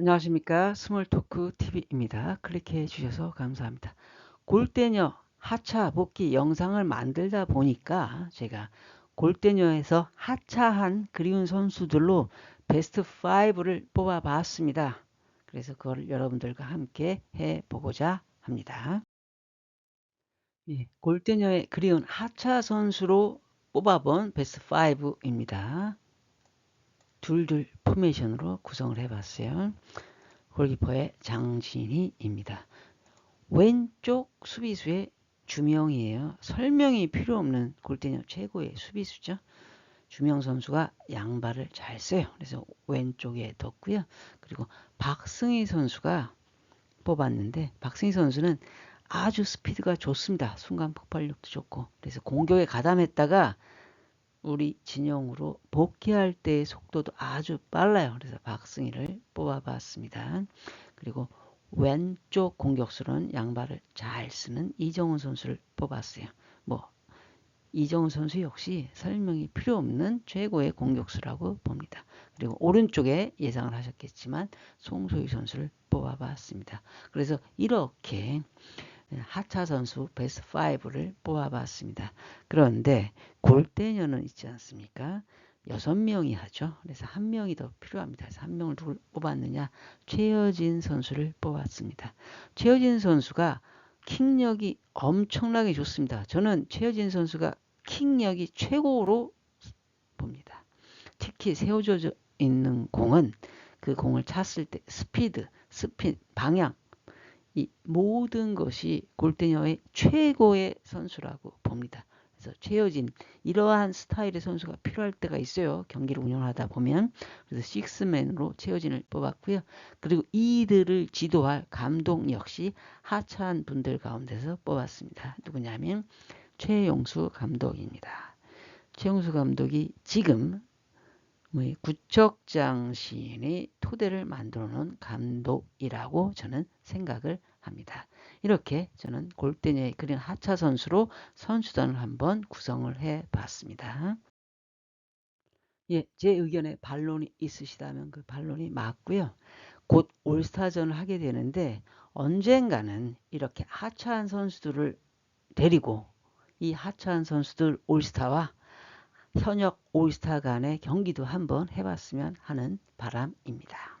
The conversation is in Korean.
안녕하십니까 스몰토크 TV입니다. 클릭해 주셔서 감사합니다. 골대녀 하차 복귀 영상을 만들다 보니까 제가 골대녀에서 하차한 그리운 선수들로 베스트 5를 뽑아 봤습니다. 그래서 그걸 여러분들과 함께 해 보고자 합니다. 예, 골대녀의 그리운 하차 선수로 뽑아본 베스트 5입니다. 둘둘 포메이션으로 구성을 해봤어요. 골키퍼의 장진희입니다. 왼쪽 수비수의 주명이에요. 설명이 필요 없는 골대녀 최고의 수비수죠. 주명 선수가 양발을 잘 써요. 그래서 왼쪽에 뒀고요. 그리고 박승희 선수가 뽑았는데 박승희 선수는 아주 스피드가 좋습니다. 순간 폭발력도 좋고 그래서 공격에 가담했다가 우리 진영으로 복귀할 때의 속도도 아주 빨라요. 그래서 박승희를 뽑아봤습니다. 그리고 왼쪽 공격수는 양발을 잘 쓰는 이정훈 선수를 뽑았어요. 뭐 이정훈 선수 역시 설명이 필요 없는 최고의 공격수라고 봅니다. 그리고 오른쪽에 예상을 하셨겠지만 송소희 선수를 뽑아봤습니다. 그래서 이렇게 하차 선수 베스트 5를 뽑아봤습니다. 그런데 골대녀는 있지 않습니까? 여섯 명이 하죠. 그래서 한 명이 더 필요합니다. 그래서 한 명을 누굴 뽑았느냐? 최여진 선수를 뽑았습니다. 최여진 선수가 킥력이 엄청나게 좋습니다. 저는 최여진 선수가 킥력이 최고로 봅니다. 특히 세워져 있는 공은 그 공을 찼을 때 스피드, 스핀, 방향 이 모든 것이 골대녀의 최고의 선수라고 봅니다. 그래서 최여진 이러한 스타일의 선수가 필요할 때가 있어요. 경기를 운영하다 보면 그래서 식스맨으로 최여진을 뽑았고요. 그리고 이들을 지도할 감독 역시 하차한 분들 가운데서 뽑았습니다. 누구냐면 최용수 감독입니다. 최용수 감독이 지금 뭐 구척장 시인의 토대를 만들어 놓은 감독이라고 저는 생각을 합니다. 이렇게 저는 골대녀의 그린 하차 선수로 선수단을 한번 구성을 해 봤습니다. 예, 제 의견에 반론이 있으시다면 그 반론이 맞고요. 곧 올스타전을 하게 되는데 언젠가는 이렇게 하차한 선수들을 데리고 이 하차한 선수들 올스타와 현역 올스타 간의 경기도 한번 해봤으면 하는 바람입니다.